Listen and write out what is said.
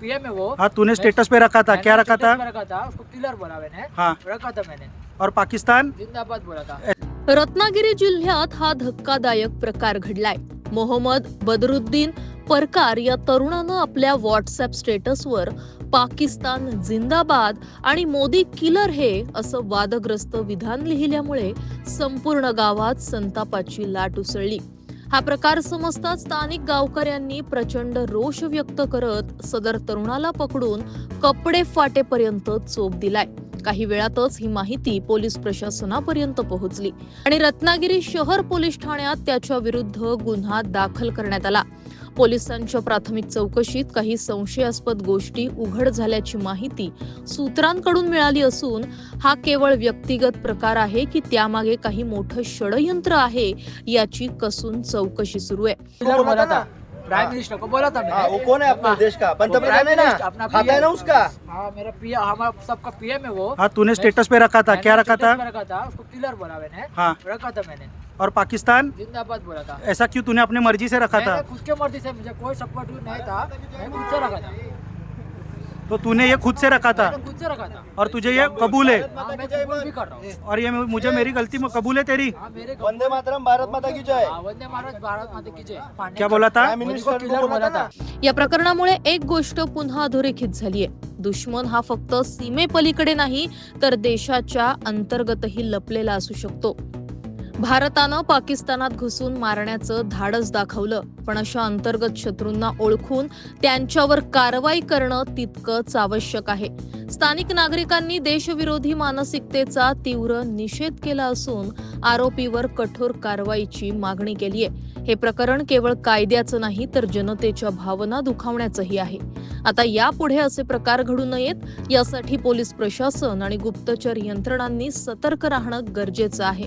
PM है वो। हाँ तूने स्टेटस पे रखा था। मैंने क्या रखा status था? पे रखा था उसको किलर बोला मैंने। हाँ। रखा था मैंने। और पाकिस्तान? जिंदाबाद बोला था। रत्नागिरी जिल्ह्यात हा धक्कादायक प्रकार घडलाय. मोहम्मद बदरुद्दीन परकार या तरुणानं आपल्या व्हॉट्सअप स्टेटसवर पाकिस्तान जिंदाबाद आणि मोदी किलर हे असं वादग्रस्त विधान लिहिल्यामुळे संपूर्ण गावात संतापाची लाट उसळली. हा प्रकार समजताच स्थानिक गावकऱ्यांनी प्रचंड रोष व्यक्त करत सदर तरुणाला पकडून कपडे फाटेपर्यंत चोप दिलाय. काही वेळातच ही माहिती पोलीस प्रशासनापर्यंत पोहोचली आणि रत्नागिरी शहर पोलीस ठाण्यात त्याच्या विरुद्ध गुन्हा दाखल करण्यात आला. पोलिसांच्या प्राथमिक चौकशीत काही संशयास्पद गोष्टी उघड झाल्याची माहिती सूत्रांकडून मिळाली असून हा केवळ व्यक्तिगत प्रकार आहे की त्यामागे काही मोठं षडयंत्र आहे याची कसून चौकशी सुरू आहे. किलर बोला था प्राइम। मिनिस्टर को बोला था हाँ, वो मैंने कौन है अपना देश का? पंतप्रधान है ना? अपना खाता है ना उसका? हाँ मेरा पीएम हमारा सबका पीएम है वो। हाँ तूने स्टेटस पे रखा था मैंने क्या रखा था? पे रखा था उसको किलर बोला मैंने। हाँ। रखा था मैंने। और पाकिस्तान? जिंदाबाद बोला था। ऐसा क्यों तूने अपनी मर्जी से रखा था? मैंने खुद के मर्जी से मुझे कोई सपोर्ट नहीं था। मैं खुद से रखा था। तो तूने ये खुद से रखा था? मैंने खुद से रखा था। और तुझे ये कबूल है? हाँ मैं कबूल भी कर रहा हूँ। और ये मुझे मेरी गलती में कबूल है तेरी? हाँ मेरे वंदे मातरम भारत माता की जय। हाँ, वंदे भारत भारत माता की जय। क्या बोला था? प्राइम मिनिस्टर किलर को बोला था। या प्रकरणामुळे एक गोष्ट पुन्हा अधोरेखित झालीय. दुश्मन हा फक्त सीमेपलीकडे नाही तर देशाच्या अंतर्गतही लपलेला असू शकतो. भारतानं पाकिस्तानात घुसून मारण्याचं धाडस दाखवलं पण अशा अंतर्गत शत्रूंना ओळखून त्यांच्यावर कारवाई करणं तितकंच आवश्यक आहे. स्थानिक नागरिकांनी देशविरोधी मानसिकतेचा तीव्र निषेध केला असून आरोपीवर कठोर कारवाईची मागणी केली आहे हे प्रकरण केवळ कायद्याचं नाही तर जनतेच्या भावना दुखावण्याचंही आहे. आता यापुढे असे प्रकार घडू नयेत यासाठी पोलीस प्रशासन आणि गुप्तचर यंत्रणांनी सतर्क राहणं गरजेचं आहे.